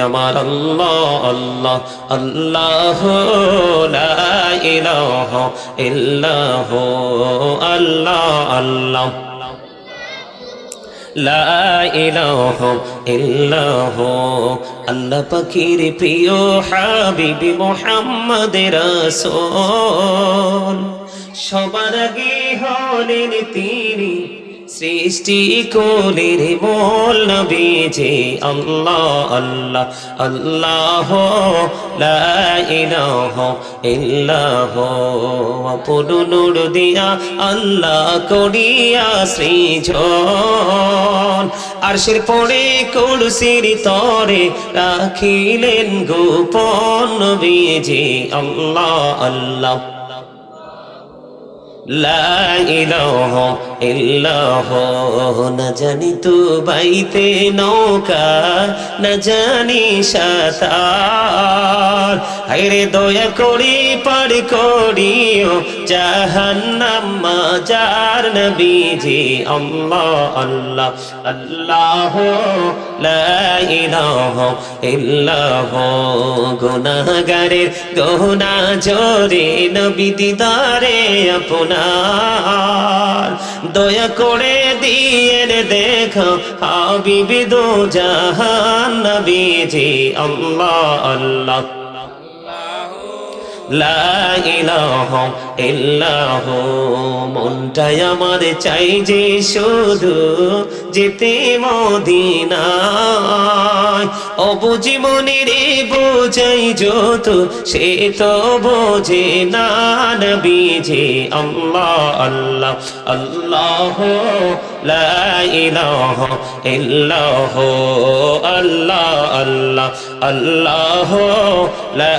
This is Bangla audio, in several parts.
আমার আল্লাহ আল্লাহ আল্লাহ ইলাহা ইল্লাহ, আল্লাহ আল্লাহ। আল্লাহ পাখির প্রিয় হাবিবি মোহাম্মদ সবার আগে হলেন তিনি সৃষ্টি কোলের মোল নবীজি আল্লাহ আল্লাহ আল্লাহ, লা ইলাহা ইল্লাহ। আপন নূর দিয়া আল্লাহ করিয়া সৃজন। আরশের পরে কুরসির তরে রাখিলেন গোপন নবীজি আল্লাহ আল্লাহ। না জানি তো বাইতে নৌকা, না জানি সাঁতার। হায়রে দয়া করি, পার করিও জাহান্নাম মাজার নবীজি। আল্লাহ আল্লাহ আল্লাহ। লা ইলাহা ইল্লাহ গুনাহগারের গহনা জোরে নবী দিদারে আপনার দয়া করে দিয়ে দেখো, হাবিবি দো জাহান নবীজি, আল্লাহ আল্লাহ। মনটাই আমার চাই যে শুধু যেতে মদিনায়। অবুঝি মনের বোঝাই যত, সে তো বোঝে না নবীজি আল্লাহ আল্লাহ আল্লাহ, লা ইল্লাহ, আল্লাহ আল্লাহ আল্লাহ, লা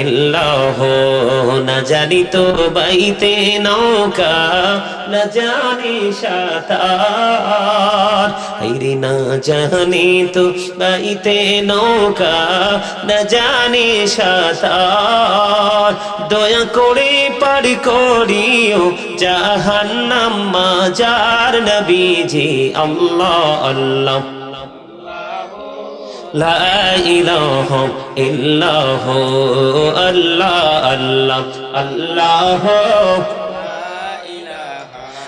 ইল্লাহ। না জানি তো বাইতে নৌকা, না জানি সাঁতার। হাইরে না জানি তো বাইতে নৌকা না জানি সাঁতার দয়া করে পার করিও জাহান্নাম মাজার নবীজি আল্লাহ আল্লাহ লা ইলাহা ইল্লাহ আল্লাহ আল্লাহ আল্লাহ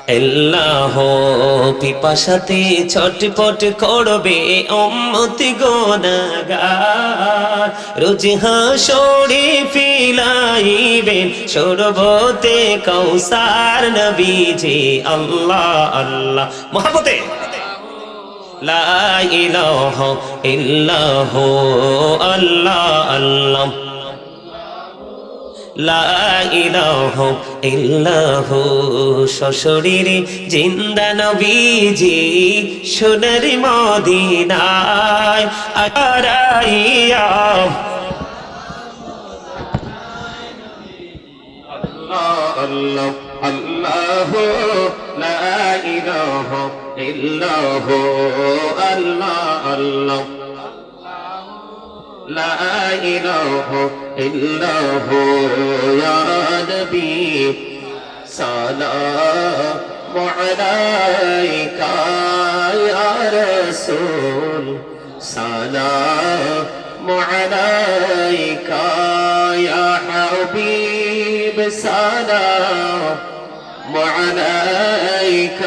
আল্লাহ পিপাসাতে ছটপট করবে অম্মতি গোনাগার রোজ হাসরে ফিলাইবেন সরবতে কৌসার নবীজি, আল্লাহ আল্লাহ। মহাবতে লা ইলাহা ইল্লাহ, আল্লাহ আল্লাহ। লাইলাহ ইল্লাহ শ্বশুরিরে জিন্দা নবীজি সোনার মদিনায় আকারাইয়া। আল্লাহ আল্লাহ লাইলাহ ইল্লাহ আল্লাহ আল্লাহ। لا إله إلا هو يا نبي سلام عليك يا رسول سلام عليك يا حبيب سلام عليك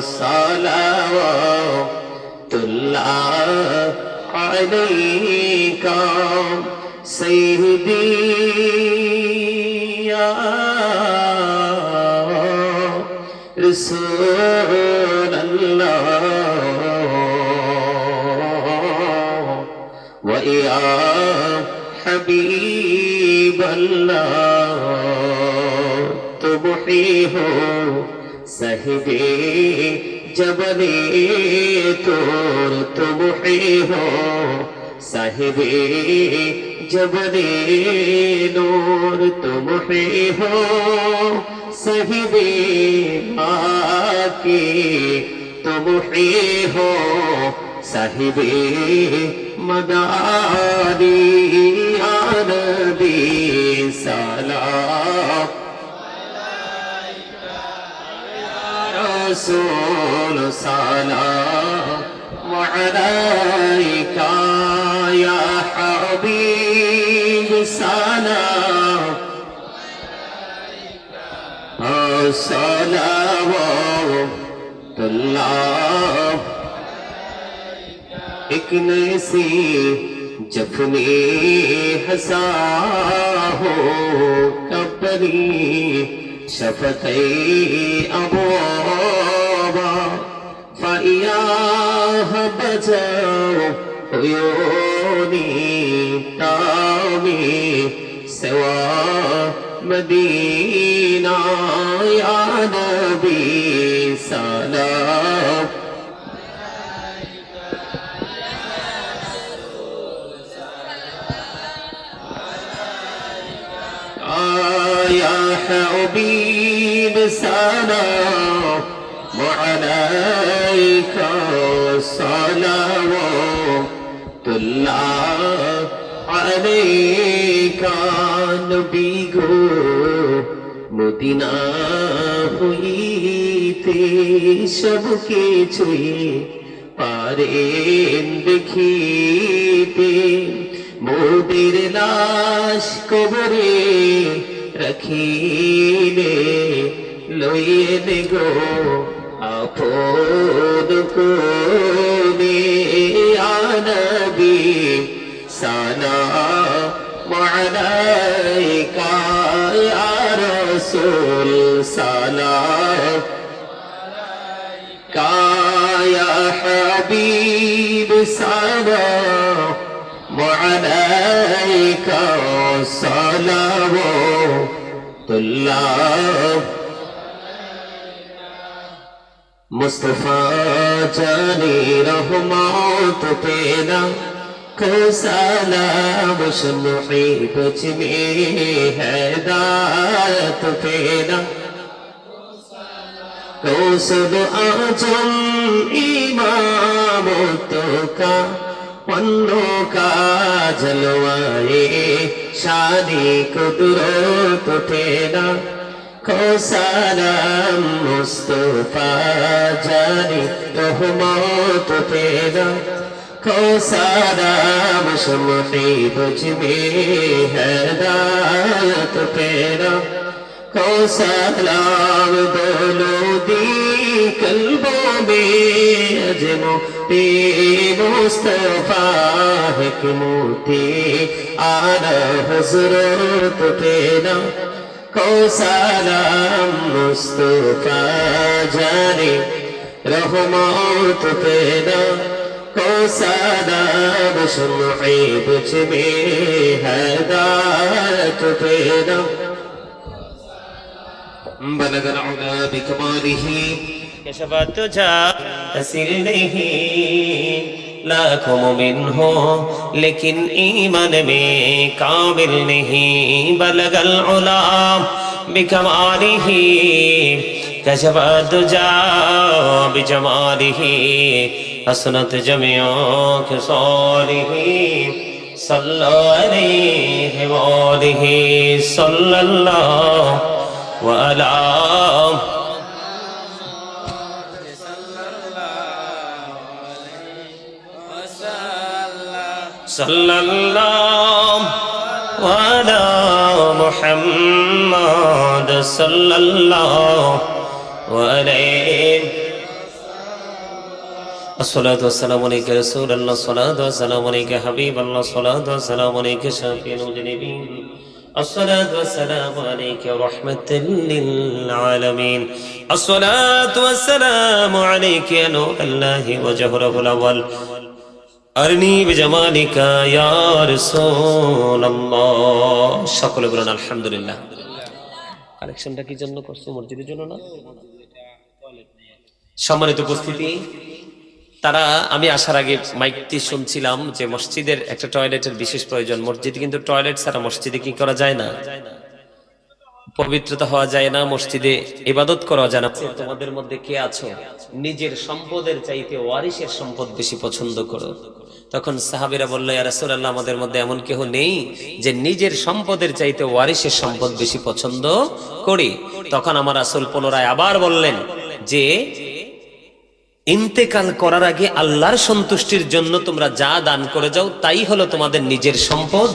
صلوات الله عليك سیدی یا رسول الله ويا حبيب الله تبحي ہو صحبی जबले तोर तुबहे हो, साहिबे जबले नूर तुबहे हो, सहिबे आके तुबहे हो, साहिबे मदारी आरबी सलाम الرسول سلام عليك يا حبيب سلام صلوات اللہ ایک نیسی جفنی ہسا ہو کبری شفقی ابو إياه هبة عيوني نامي سوى مدينة يا نبي سلام. آه، يا حبيب سلام. وعليك صلوات الله عليك نبي গো মদিনা হইতে সব কিছুই পারেন দেখিতে মোদের লাশ কবরে রাখিলে লইয়ে গো আপন কবি আনবি সানা মালাইকা ইয়া রাসূল সালাম আলাইকা ইয়া হাবিব সালাম মালাইকা সালাম তুল্লাহ মুস্তফা জানে রহমত পেনা কোসালাম শুনে তুঝ মে হেদায়ত পেনা কোসদ আজম ইমাম তো কা পন্নো কা জলওয়ায়ে শাদি কুদরত পেনা को सलाम मुस्तफा जानी रहमत पेदा को सलाम शमही बुझ में हदायत पेदा को सलाम बोलो दी कल्बों में अजमो पे मुस्तफा है कि मोती आना हजरत पेदा সালাম মুস্তফা জানি রহমত পেনা সালাম সুনাই বুঝবে হেদায়ত পেনা بلغ العلا بكماله كشفت تجاه تسير लाखों मोमिन हो लेकिन ईमान में काबिल नहीं बलगल उलाम बिकमालिह कशफ दुजा बिजमालिह हसनत जमियों खिसालिह सल्लो अलैहि वालिहि सल्लल्लाहु वअला صلى الله على محمد صلى الله عليه الصلاة والسلام عليك رسول الله الصلاة والسلام عليك حبيب الله الصلاة والسلام عليك شافي المجرمين الصلاة والسلام عليك رحمة للعالمين الصلاة والسلام عليك يا نور الله وجهره الأول আরনি সকলে জন্য করছ? মসজিদের জন্য সম্মানিত উপস্থিতি, তারা, আমি আসার আগে মাইকটি শুনছিলাম যে মসজিদের একটা টয়লেটের বিশেষ প্রয়োজন। মসজিদ কিন্তু টয়লেট ছাড়া মসজিদে কি করা যায় না? পবিত্রতা হওয়া যায় না, মসজিদে ইবাদত করা যায় না। তোমাদের মধ্যে কে আছো? নিজের সম্পদের চাইতে ওয়ারিসের সম্পদ বেশি পছন্দ করো। তখন সাহাবিরা বলল, ইয়া রাসূলুল্লাহ, আমাদের মধ্যে এমন কেউ নেই যে নিজের সম্পদের চাইতে ওয়ারিসের সম্পদ বেশি পছন্দ করি। তখন আমার রাসূল পুনরায় আবার বললেন যে, ইন্তেকাল করার আগে আল্লাহর সন্তুষ্টির জন্য তোমরা যা দান করে যাও, তাই হলো তোমাদের নিজের সম্পদ।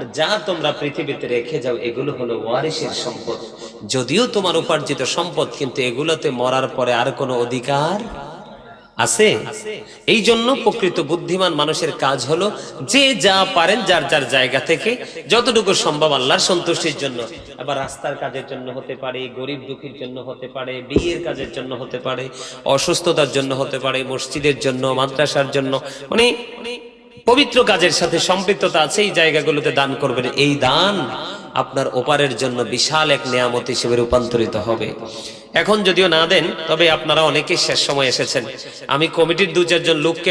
আর যা তোমরা পৃথিবীতে রেখে যাও, এগুলো হলো ওয়ারিসের সম্পদ। যদিও তোমার উপার্জিত সম্পদ, কিন্তু এগুলোতে মরার পরে আর কোনো অধিকার আছে? এই জন্য প্রকৃত বুদ্ধিমান মানুষের কাজ হলো যে যা পারেন যার যার জায়গা থেকে, যতটুকু সম্ভব আল্লাহর সন্তুষ্টির জন্য। আবার রাস্তার কাজের জন্য হতে পারে, গরিব দুঃখীর জন্য হতে পারে, বিয়ের কাজের জন্য হতে পারে, অসুস্থতার জন্য হতে পারে, মসজিদের জন্য, মাদ্রাসার জন্য মানে পবিত্র কাজের সাথে সম্পৃক্ততা আছে, এই জায়গাগুলোতে দান করবেন। এই দান আপনার ওপারের জন্য বিশাল এক নিয়ামত হিসেবে রূপান্তরিত হবে। এখন যদিও না দেন, তবে আপনারা অনেকে শেষ সময় এসেছেন। আমি কমিটির দু চারজন লোককে